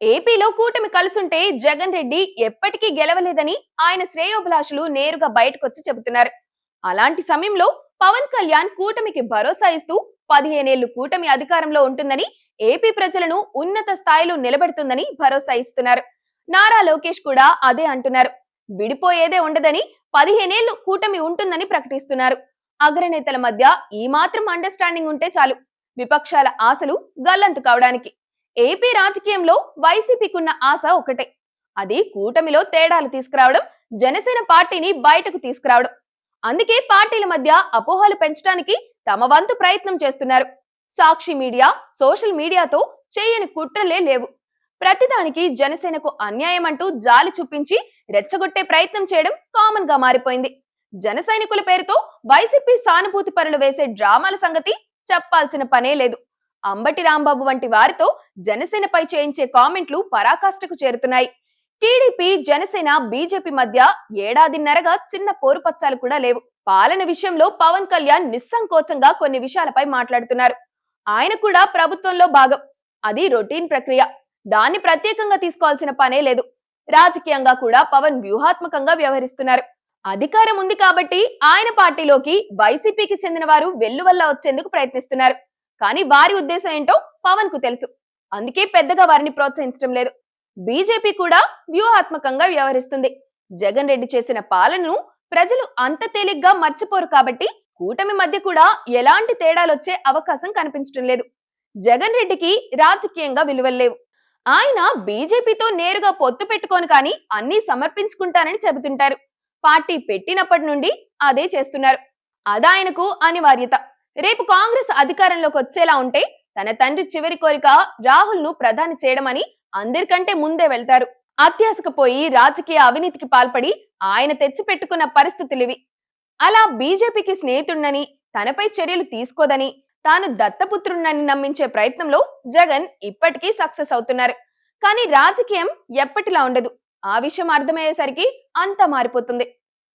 ఏపీలో కూటమి కలుసుంటే జగన్ రెడ్డి ఎప్పటికీ గెలవలేదని ఆయన శ్రేయోభిలాషులు నేరుగా బయటకొచ్చి చెబుతున్నారు. అలాంటి సమయంలో పవన్ కళ్యాణ్ కూటమికి భరోసా ఇస్తూ పదిహేనేళ్ళు కూటమి అధికారంలో ఉంటుందని ఏపీ ప్రజలను ఉన్నత స్థాయిలో నిలబెడుతుందని భరోసా ఇస్తున్నారు. నారా లోకేష్ కూడా అదే అంటున్నారు. విడిపోయేదే ఉండదని పదిహేనేళ్ళు కూటమి ఉంటుందని ప్రకటిస్తున్నారు. అగ్రనేతల మధ్య ఈ మాత్రం అండర్స్టాండింగ్ ఉంటే చాలు. విపక్షాల ఆశలు గల్లంతు కావడానికి. ఏపీ రాజకీయంలో వైసీపీకున్న ఆశ ఒకటే. అది కూటమిలో తేడాలు తీసుకురావడం జనసేన పార్టీని బయటకు తీసుకురావడం. అందుకే పార్టీల మధ్య అపోహలు పెంచడానికి తమ వంతు ప్రయత్నం చేస్తున్నారు. సాక్షి మీడియా సోషల్ మీడియాతో చేయని కుట్రలే లేవు. ప్రతిదానికి జనసేనకు అన్యాయం అంటూ జాలి చూపించి రెచ్చగొట్టే ప్రయత్నం చేయడం కామన్గా మారిపోయింది. జన సైనికుల పేరుతో వైసీపీ సానుభూతి పనులు వేసే డ్రామాల సంగతి చెప్పాల్సిన పనే లేదు. అంబటి రాంబాబు వంటి వారితో జనసేనపై చేయించే కామెంట్లు పరాకాష్ఠకు చేరుతున్నాయి. టీడీపీ జనసేన బీజేపీ మధ్య ఏడాదిన్నరగా చిన్న పోరుపచ్చాలు కూడా లేవు. పాలన విషయంలో పవన్ కళ్యాణ్ నిస్సంకోచంగా కొన్ని విషయాలపై మాట్లాడుతున్నారు. ఆయన కూడా ప్రభుత్వంలో భాగం. అది రొటీన్ ప్రక్రియ. దాన్ని ప్రత్యేకంగా తీసుకోవాల్సిన పనే లేదు. రాజకీయంగా కూడా పవన్ వ్యూహాత్మకంగా వ్యవహరిస్తున్నారు. అధికారం ఉంది కాబట్టి ఆయన పార్టీలోకి వైసీపీకి చెందిన వారు వెల్లువల్ల వచ్చేందుకు ప్రయత్నిస్తున్నారు. కానీ వారి ఉద్దేశం ఏంటో పవన్కు తెలుసు. అందుకే పెద్దగా వారిని ప్రోత్సహించడం లేదు. బీజేపీ కూడా వ్యూహాత్మకంగా వ్యవహరిస్తుంది. జగన్ రెడ్డి చేసిన పాలనను ప్రజలు అంత తేలిగ్గా మర్చిపోరు కాబట్టి కూటమి మధ్య కూడా ఎలాంటి తేడాలొచ్చే అవకాశం కనిపించడం లేదు. జగన్ రెడ్డికి రాజకీయంగా విలువలు లేవు. ఆయన బీజేపీతో నేరుగా పొత్తు పెట్టుకొని కానీ అన్ని సమర్పించుకుంటానని చెబుతుంటారు. పార్టీ పెట్టినప్పటి నుండి అదే చేస్తున్నారు. అదాయనకు అనివార్యత. రేపు కాంగ్రెస్ అధికారంలోకి వచ్చేలా ఉంటే తన తండ్రి చివరి కోరిక రాహుల్ను ప్రధాని చేయడమని అందరికంటే ముందే వెళ్తారు. అత్యాశకు పోయి రాజకీయ అవినీతికి పాల్పడి ఆయన తెచ్చిపెట్టుకున్న పరిస్థితులివి. అలా బీజేపీకి స్నేహితుడినని తనపై చర్యలు తీసుకోదని తాను దత్తపుత్రుణ్ణని నమ్మించే ప్రయత్నంలో జగన్ ఇప్పటికీ సక్సెస్ అవుతున్నారు. కానీ రాజకీయం ఎప్పటిలా ఉండదు. ఆ విషయం అర్థమయ్యేసరికి అంతా మారిపోతుంది.